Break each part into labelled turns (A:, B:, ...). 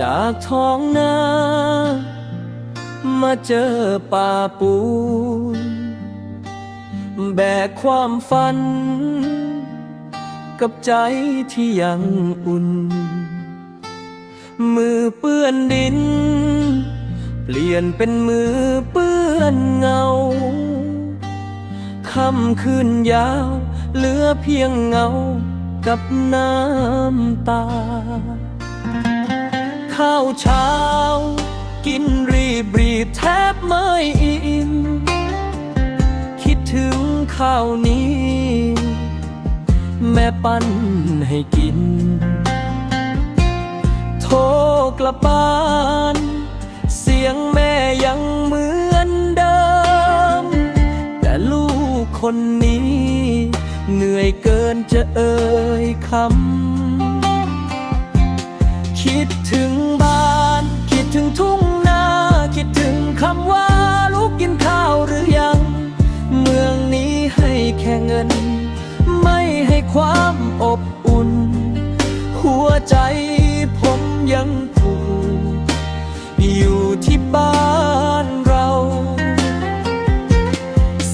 A: จากท้องนามาเจอป่าปูน แบกความฝัน กับใจที่ยังอุ่น มือเปื้อนดิน เปลี่ยนเป็นมือเปื้อนเงาค่ำคืนยาว เหลือเพียงเงากับน้ำตา ข้าวเช้า กินรีบรีบแทบไม่อิ่มคิดถึงข้าวนี้ แม่ปั้นให้กิน โทรกลับบ้าน เสียงแม่ยังเหมือนเดิม แต่ลูกคนนี้ เหนื่อยเกินจะเอ่ยคำ คิดถึงบ้าน คิดถึงทุ่งนา คิดถึงคำว่าลูกกินข้าวหรือยัง เมืองนี้ให้แค่เงิน ไม่ให้ความอบอุ่น หัวใจผมยังผูกอยู่ที่บ้านเรา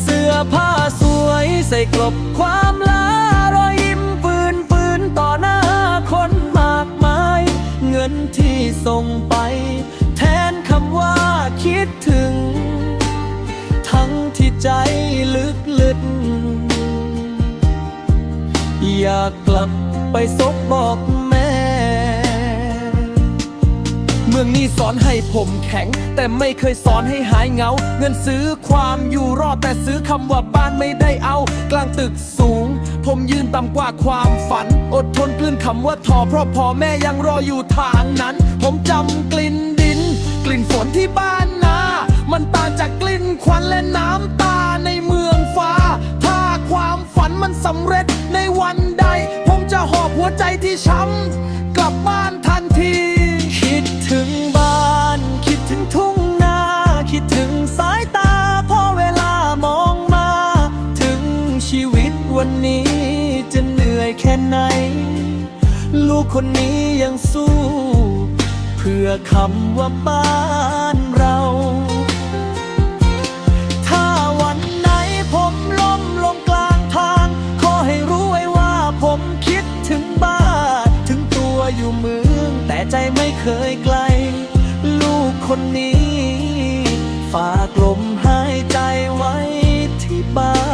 A: เสื้อผ้าสวยใส่กลบความลา นที่ส่งไป แทนคำว่าคิดถึง ทั้งที่ใจลึกลึกอยากกลับไปซบบอกแม่ เมืองนี้สอนให้ผมแข็ง แต่ไม่เคยสอนให้หายเหงา เงินซื้อความอยู่รอดแต่ซื้อคำว่าบ้านไม่ได้เอา กลางตึกสูง ผมยืนต่ำกว่าความฝัน อดทนกลืนคำว่าทอเพราะพ่อแม่ยังรออยู่ทางนั้น ผมจำกลิ่นดิน กลิ่นฝนที่บ้านนา มันต่างจากกลิ่นควันและน้ำตาในเมืองฟ้า ถ้าความฝันมันสำเร็จในวันใด ผมจะหอบหัวใจที่ช้ำ นี้จะเหนื่อยแค่ไหน ลูกคนนี้ยังสู้ เพื่อคำว่าบ้านเรา ถ้าวันไหนผมล้มลงกลางทาง ขอให้รู้ไว้ว่าผมคิดถึงบ้าน ถึงตัวอยู่เมือง แต่ใจไม่เคยไกล ลูกคนนี้ ฝากลมหายใจไว้ที่บ้าน